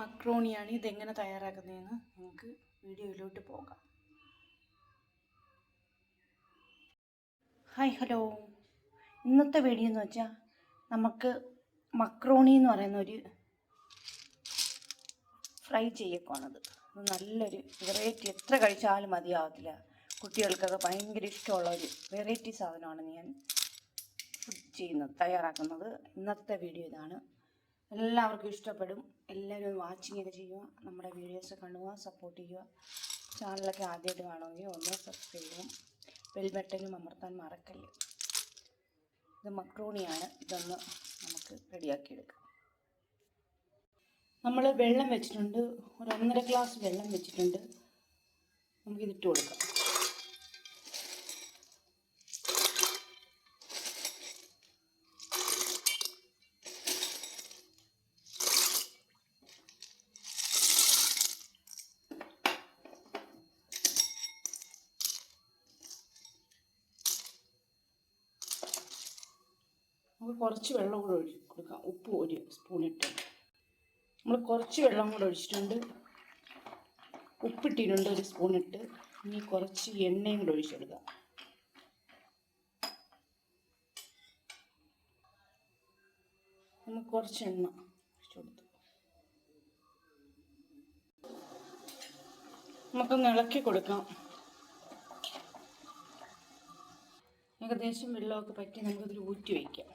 മക്രോണിയാണ് ഇതെങ്ങനെ തയ്യാറാക്കുന്നതെന്ന് നമുക്ക് വീഡിയോയിലോട്ട് പോകാം. ഹായ് ഹലോ ഇന്നത്തെ വീഡിയോ എന്ന് വെച്ചാൽ നമുക്ക് മക്രോണി എന്ന് പറയുന്ന ഒരു ഫ്രൈ ചെയ്യക്കുവാണത് നല്ലൊരു വെറൈറ്റി എത്ര കഴിച്ചാലും മതിയാവത്തില്ല. കുട്ടികൾക്കൊക്കെ ഭയങ്കര ഇഷ്ടമുള്ള ഒരു വെറൈറ്റി സാധനമാണ് ഞാൻ ചെയ്യുന്നത് തയ്യാറാക്കുന്നത്. ഇന്നത്തെ വീഡിയോ ഇതാണ്. എല്ലാവർക്കും ഇഷ്ടപ്പെടും. എല്ലാവരും വാച്ചിങ് ഒക്കെ ചെയ്യുക. നമ്മുടെ വീഡിയോസ് കാണുക സപ്പോർട്ട് ചെയ്യുക. ചാനലൊക്കെ ആദ്യമായിട്ട് കാണുമെങ്കിൽ ഒന്ന് സബ്സ്ക്രൈബ് ചെയ്യും. ബെൽ ബട്ടനും അമർത്താൻ മറക്കല്ലേ. ഇത് മക്രോണിയാണ് ഇതൊന്ന് നമുക്ക് റെഡിയാക്കി എടുക്കാം. നമ്മൾ വെള്ളം വെച്ചിട്ടുണ്ട്. ഒരു ഒന്നര ഗ്ലാസ് വെള്ളം വെച്ചിട്ടുണ്ട്. നമുക്കിതിട്ട് കൊടുക്കാം. നമുക്ക് കുറച്ച് വെള്ളം കൂടെ ഒഴി കൊടുക്കാം. ഉപ്പ് ഒരു സ്പൂൺ ഇട്ട്. നമ്മൾ കുറച്ച് വെള്ളം കൂടെ ഒഴിച്ചിട്ടുണ്ട്. ഉപ്പിട്ടിട്ടുണ്ട് ഒരു സ്പൂൺ ഇട്ട്. ഇനി കുറച്ച് എണ്ണയും കൂടെ ഒഴിച്ചെടുക്കാം നമുക്ക് കുറച്ച് എണ്ണ ഒഴിച്ച് നമുക്കൊന്ന് ഇളക്കി കൊടുക്കാം. ഏകദേശം വെള്ളമൊക്കെ പറ്റി നമുക്കതിൽ ഊറ്റി വയ്ക്കാം.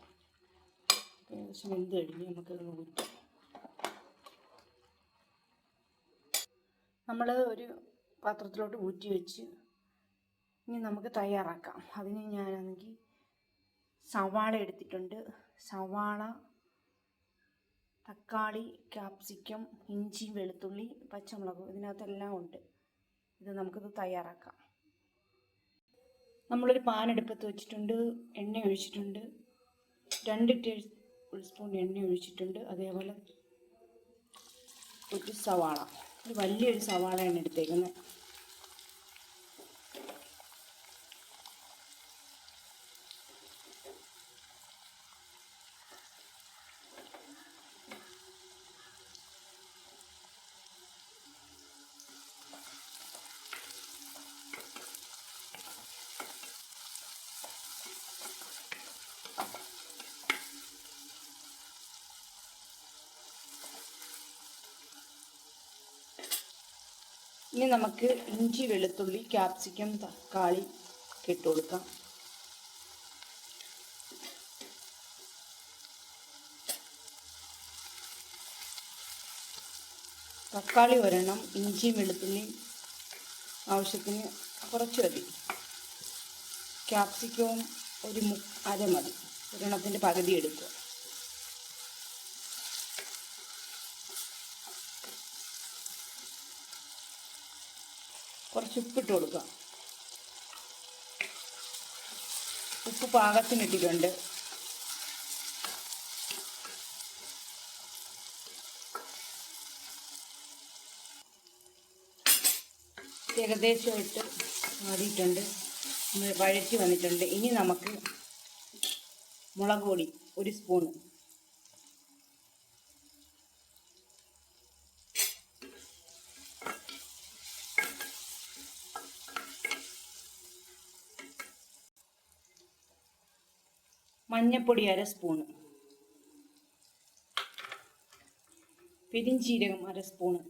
ഏകദേശം വെന്ത് കഴിഞ്ഞ് നമുക്കത് ഊറ്റാം. നമ്മൾ ഒരു പാത്രത്തിലോട്ട് ഊറ്റി വെച്ച് ഇനി നമുക്ക് തയ്യാറാക്കാം. അതിന് ഞാനാണെങ്കിൽ സവാള എടുത്തിട്ടുണ്ട്. സവാള തക്കാളി ക്യാപ്സിക്കം ഇഞ്ചി വെളുത്തുള്ളി പച്ചമുളക് ഇതിനകത്തെല്ലാം ഉണ്ട്. ഇത് നമുക്കിത് തയ്യാറാക്കാം. നമ്മളൊരു പാൻ അടുപ്പത്ത് വെച്ചിട്ടുണ്ട് എണ്ണ ഒഴിച്ചിട്ടുണ്ട്. രണ്ട് ടേബിൾ സ്പൂൺ എണ്ണ ഒഴിച്ചിട്ടുണ്ട്. അതേപോലെ ഒരു സവാള. ഒരു വലിയൊരു സവാളയാണ് എടുത്തേക്കുന്നത്. ഇനി നമുക്ക് ഇഞ്ചി വെളുത്തുള്ളി ക്യാപ്സിക്കം തക്കാളി കെട്ടുകൊടുക്കാം തക്കാളി ഒരെണ്ണം ഇഞ്ചിയും വെളുത്തുള്ളിയും ആവശ്യത്തിന് കുറച്ച് മതി. ക്യാപ്സിക്കവും ഒരു മു അര മതി. ഒരെണ്ണത്തിന്റെ പകുതി എടുക്കുക. കുറച്ച് ഉപ്പിട്ട് കൊടുക്കുക. ഉപ്പ് പാകത്തിന് ഇട്ടിട്ടുണ്ട് ഏകദേശം നമ്മൾ വഴറ്റി വന്നിട്ടുണ്ട്. ഇനി നമുക്ക് മുളക് പൊടി ഒരു സ്പൂണ്. മഞ്ഞപ്പൊടി അര സ്പൂണ് പെരിഞ്ചീരകം അര സ്പൂണ്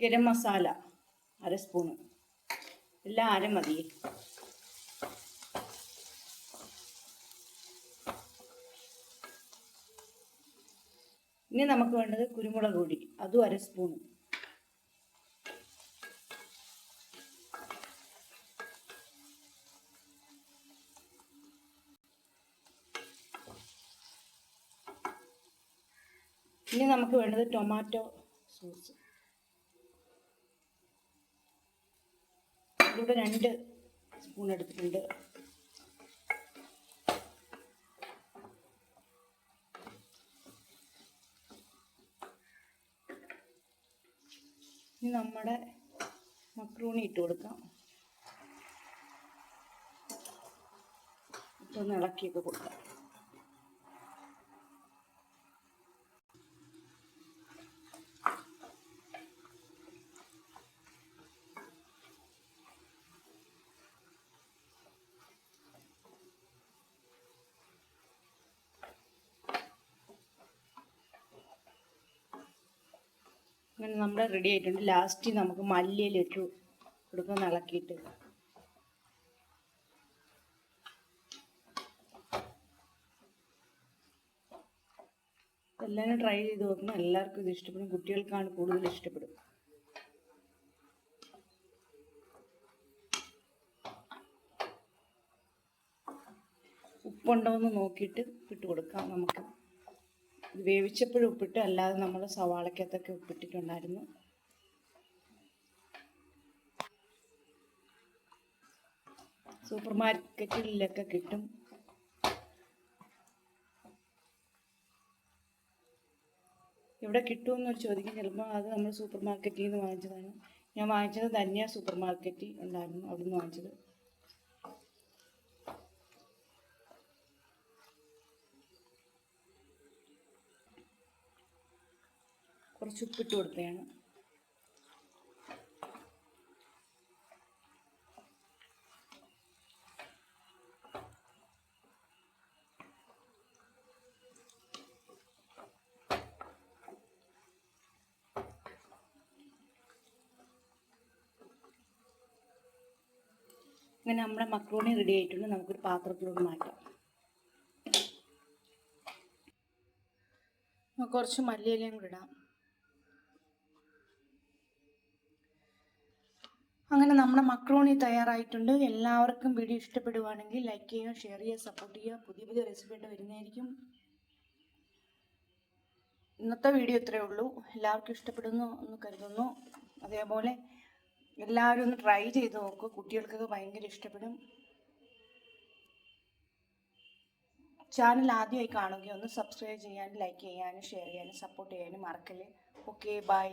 ഗരം മസാല അര സ്പൂണ് എല്ലാം അര മതി. ഇനി നമുക്ക് വേണ്ടത് കുരുമുളക് പൊടി അതും അര സ്പൂണ് ഇനി നമുക്ക് വേണ്ടത് ടൊമാറ്റോ സോസ് ഇവിടെ രണ്ട് സ്പൂൺ എടുത്തിട്ടുണ്ട്. ഇനി നമ്മുടെ മക്രൂണി ഇട്ട് കൊടുക്കാം. ഒന്ന് ഇളക്കിയൊക്കെ കൊടുക്കാം. അങ്ങനെ നമ്മുടെ റെഡി ആയിട്ടുണ്ട്. ലാസ്റ്റ് നമുക്ക് മല്ലിയിലിട്ടു കൊടുക്കുന്ന ഇളക്കിയിട്ട് എല്ലാവരും ട്രൈ ചെയ്ത് നോക്കണം. എല്ലാവർക്കും ഇത് ഇഷ്ടപ്പെടും. കുട്ടികൾക്കാണ് കൂടുതൽ ഇഷ്ടപ്പെടും. ഉപ്പുണ്ടോ എന്ന് നോക്കിയിട്ട് ഇട്ട് കൊടുക്കാം നമുക്ക്. വേവിച്ചപ്പോഴും ഉപ്പിട്ട് അല്ലാതെ നമ്മൾ സവാളക്കകത്തൊക്കെ ഉപ്പിട്ടിട്ടുണ്ടായിരുന്നു. സൂപ്പർ മാർക്കറ്റിലൊക്കെ കിട്ടും. എവിടെ കിട്ടുമെന്നൊരു ചോദിക്കും ചിലപ്പോൾ അത് നമ്മൾ സൂപ്പർ മാർക്കറ്റിൽ നിന്ന് വാങ്ങിച്ചതാണ്. ഞാൻ വാങ്ങിച്ചത് ധന്യ സൂപ്പർ മാർക്കറ്റിൽ ഉണ്ടായിരുന്നു അവിടെ നിന്ന് വാങ്ങിച്ചത്. കുറച്ച് ഉപ്പിട്ട് കൊടുത്തതാണ് അങ്ങനെ നമ്മുടെ മക്രോണി റെഡി ആയിട്ടുണ്ട്. നമുക്കൊരു പാത്രത്തിലോട്ട് മാറ്റാം. കുറച്ച് മല്ലിയിലയും കൂടെ ഇടാം. അങ്ങനെ നമ്മുടെ മക്രോണി തയ്യാറായിട്ടുണ്ട്. എല്ലാവർക്കും വീഡിയോ ഇഷ്ടപ്പെടുവാണെങ്കിൽ ലൈക്ക് ചെയ്യുക ഷെയർ ചെയ്യുക സപ്പോർട്ട് ചെയ്യുക. പുതിയ പുതിയ റെസിപ്പിയുടെ വരുന്നതായിരിക്കും. ഇന്നത്തെ വീഡിയോ ഇത്രയേ ഉള്ളൂ. എല്ലാവർക്കും ഇഷ്ടപ്പെടുന്നു എന്ന് കരുതുന്നു. അതേപോലെ എല്ലാവരും ഒന്ന് ട്രൈ ചെയ്ത് നോക്കുക കുട്ടികൾക്കൊക്കെ ഭയങ്കര ഇഷ്ടപ്പെടും. ചാനൽ ആദ്യമായി കാണുകയോ ഒന്ന് സബ്സ്ക്രൈബ് ചെയ്യാനും ലൈക്ക് ചെയ്യാനും ഷെയർ ചെയ്യാനും സപ്പോർട്ട് ചെയ്യാനും മറക്കല്ലേ. Okay bye